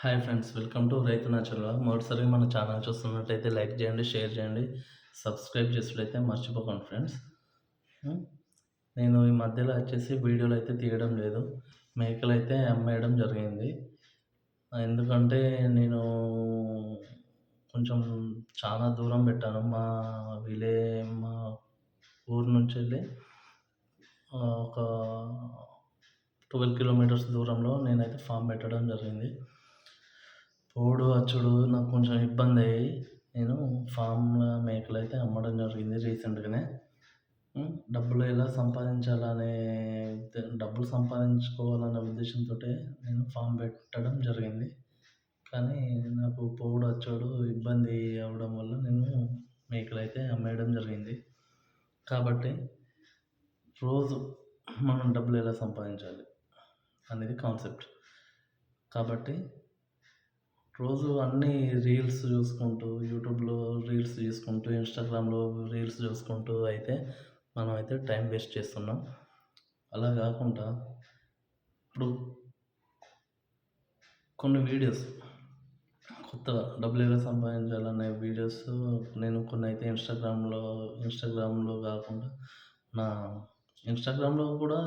Hi friends welcome to Raithu natural. మొదటిసారి మన channel చూస్తున్నట్టయితే లైక్ చేయండి షేర్ చేయండి సబ్స్క్రైబ్ చేసినట్టయితే మర్చిపోకండి ఫ్రెండ్స్. నేను ఈ మధ్యలో వచ్చేసి వీడియోలు అయితే తీయడం లేదు. మేకలు అయితే అమ్మేయడం జరిగింది. ఎందుకంటే నేను కొంచెం చాలా దూరం పెట్టాను. మా విలే మా ఊరు నుంచి వెళ్ళి ఒక ట్వెల్వ్ కిలోమీటర్స్ దూరంలో నేనైతే ఫామ్ పెట్టడం జరిగింది. పోడు అచ్చుడు నాకు కొంచెం ఇబ్బంది అయ్యి నేను ఫామ్లో మేకలు అయితే అమ్మడం జరిగింది రీసెంట్గానే. డబ్బులు ఎలా సంపాదించాలనే డబ్బులు సంపాదించుకోవాలనే ఉద్దేశంతో నేను ఫామ్ పెట్టడం జరిగింది. కానీ నాకు పోవుడు వచ్చాడు ఇబ్బంది అవ్వడం వల్ల నేను మేకలు అయితే అమ్మేయడం జరిగింది. కాబట్టి రోజు మనం డబ్బులు ఎలా సంపాదించాలి అనేది కాన్సెప్ట్ కాబట్టి రోజు అన్నీ రీల్స్ చూసుకుంటూ యూట్యూబ్లో రీల్స్ చూసుకుంటూ ఇన్స్టాగ్రామ్లో రీల్స్ చూసుకుంటూ అయితే మనం అయితే టైం వేస్ట్ చేస్తున్నాం. అలా కాకుండా ఇప్పుడు కొన్ని వీడియోస్ కొత్తగా డబ్బులు ఎలా సంపాదించాలనే వీడియోస్ నేను కొన్ని అయితే ఇన్స్టాగ్రామ్లో ఇన్స్టాగ్రామ్లో కాకుండా నా ఇన్స్టాగ్రామ్లో కూడా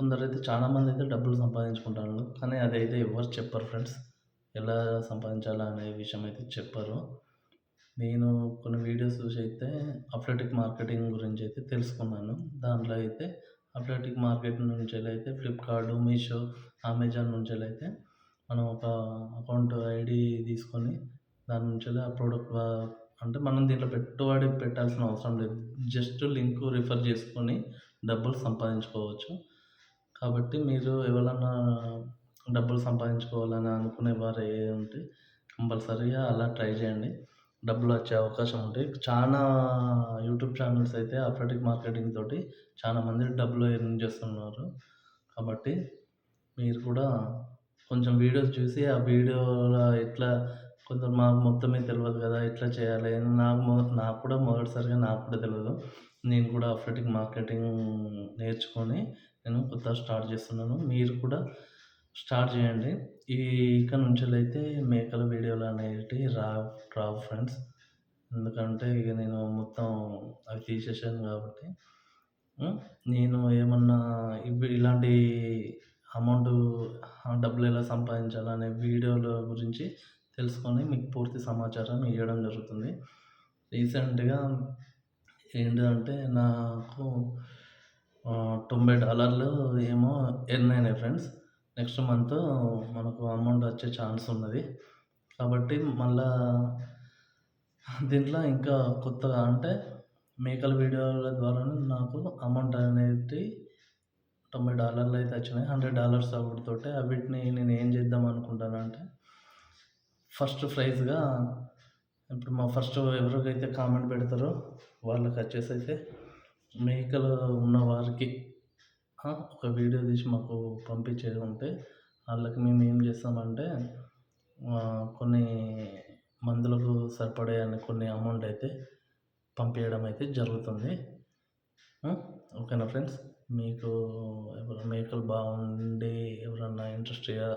కొందరైతే చాలామంది అయితే డబ్బులు సంపాదించుకుంటారు. కానీ అదైతే ఎవరు చెప్పరు ఫ్రెండ్స్. ఎలా సంపాదించాలా అనే విషయం అయితే చెప్పారు. నేను కొన్ని వీడియోస్ చూసి అయితే అఫ్లెటిక్ మార్కెటింగ్ గురించి అయితే తెలుసుకున్నాను. దాంట్లో అయితే అఫ్లెటిక్ మార్కెట్ నుంచి అయితే ఫ్లిప్కార్ట్ మీషో అమెజాన్ నుంచి అయితే మనం ఒక అకౌంట్ ఐడి తీసుకొని దాని నుంచి ఆ ప్రోడక్ట్ అంటే మనం దీంట్లో పెట్టుబడి పెట్టాల్సిన అవసరం లేదు. జస్ట్ లింక్ రిఫర్ చేసుకొని డబ్బులు సంపాదించుకోవచ్చు. కాబట్టి మీరు ఎవరన్నా డబ్బులు సంపాదించుకోవాలని అనుకునే వారు ఉంటే కంపల్సరీగా అలా ట్రై చేయండి. డబ్బులు వచ్చే అవకాశం ఉంటాయి చాలా యూట్యూబ్ ఛానల్స్ అయితే అఫ్లెటిక్ మార్కెటింగ్ తోటి చాలా మంది డబ్బులు ఎర్న్ చేస్తున్నారు. కాబట్టి మీరు కూడా కొంచెం వీడియోస్ చూసి ఆ వీడియోలో ఎట్లా కొంచెం మాకు మొత్తమే తెలియదు కదా ఎట్లా చేయాలి నాకు మొ నాకు కూడా మొదటిసారిగా నాకు కూడా తెలియదు నేను కూడా అఫ్లెటిక్ మార్కెటింగ్ నేర్చుకొని నేను కొత్త స్టార్ట్ చేస్తున్నాను. మీరు కూడా స్టార్ట్ చేయండి. ఈ ఇక్కడ నుంచి అయితే మేకల వీడియోలు అనేవి రావు రావు ఫ్రెండ్స్. ఎందుకంటే ఇక నేను మొత్తం అవి తీసేసాను కాబట్టి. నేను ఏమన్నా ఇవి ఇలాంటి అమౌంట్ డబ్బులు ఎలా సంపాదించాలనే వీడియోల గురించి తెలుసుకొని మీకు పూర్తి సమాచారం ఇవ్వడం జరుగుతుంది. రీసెంట్గా ఏంటంటే నాకు తొంభై డాలర్లు ఏమో ఎర్న్ అయినాయి ఫ్రెండ్స్. నెక్స్ట్ మంత్ మనకు అమౌంట్ వచ్చే ఛాన్స్ ఉన్నది. కాబట్టి మళ్ళా దీంట్లో ఇంకా కొత్తగా అంటే మేకల వీడియోల ద్వారా నాకు అమౌంట్ అనేది తొంభై డాలర్లు అయితే వచ్చినాయి. హండ్రెడ్ డాలర్స్ అవ్వడంతో అవిటిని నేను ఏం చేద్దాం అనుకుంటాను అంటే ఫస్ట్ ప్రైజ్గా ఇప్పుడు మా ఫస్ట్ ఎవరికైతే కామెంట్ పెడతారో వాళ్ళకి వచ్చేసి అయితే మేకలు ఉన్న వారికి ఒక వీడియో తీసి మాకు పంపించేది ఉంటే వాళ్ళకి మేము ఏం చేస్తామంటే కొన్ని మందులకు సరిపడే కొన్ని అమౌంట్ అయితే పంపించడం అయితే జరుగుతుంది. ఓకేనా ఫ్రెండ్స్? మీకు మేకలు బాగుండి ఎవరన్నా ఇంట్రెస్ట్గా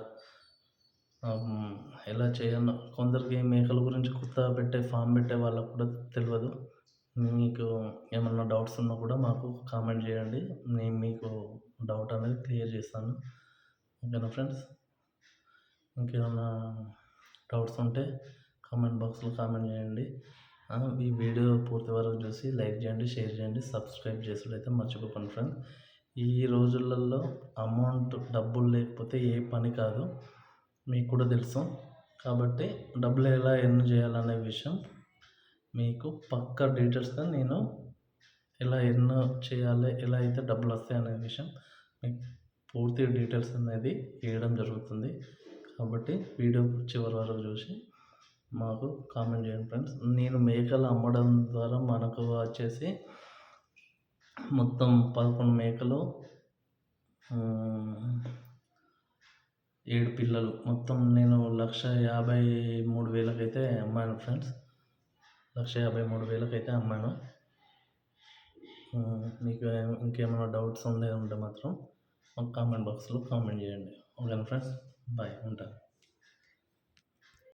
ఎలా చేయాలో కొందరికి మేకల గురించి కొత్త పెట్టే ఫామ్ పెట్టే వాళ్ళకు కూడా తెలియదు. మీకు ఏమన్నా డౌట్స్ ఉన్నా కూడా మాకు కామెంట్ చేయండి. నేను మీకు డౌట్ అనేది క్లియర్ చేస్తాను. ఓకేనా ఫ్రెండ్స్? ఇంకేమన్నా డౌట్స్ ఉంటే కామెంట్ బాక్స్లో కామెంట్ చేయండి. ఈ వీడియో పూర్తి వరకు చూసి లైక్ చేయండి షేర్ చేయండి సబ్స్క్రైబ్ చేసుడైతే మర్చిపోకండి ఫ్రెండ్స్ ఈ రోజులలో అమౌంట్ డబ్బులు లేకపోతే ఏ పని కాదు. మీకు కూడా తెలుసు. కాబట్టి డబ్బులు ఎలా ఎర్న్ చేయాలనే విషయం మీకు పక్క డీటెయిల్స్గా నేను ఎలా ఎన్నో చేయాలి ఎలా అయితే డబ్బులు వస్తాయి అనే విషయం మీకు పూర్తి డీటెయిల్స్ అనేది ఇవ్వడం జరుగుతుంది. కాబట్టి వీడియో చివరి వరకు చూసి మాకు కామెంట్ చేయండి ఫ్రెండ్స్. నేను మేకలు అమ్మడం ద్వారా మనకు వచ్చేసి మొత్తం పదకొండు మేకలు ఏడు పిల్లలు. మొత్తం నేను లక్ష యాభై మూడు వేలకైతే అమ్మాను ఫ్రెండ్స్. లక్ష యాభై మూడు వేలకైతే అమ్మాను. మీకు ఇంకేమైనా డౌట్స్ ఉండే ఉంటే మాత్రం కామెంట్ బాక్స్లో కామెంట్ చేయండి. ఓకేనా ఫ్రెండ్స్? బాయ్ ఉంటాను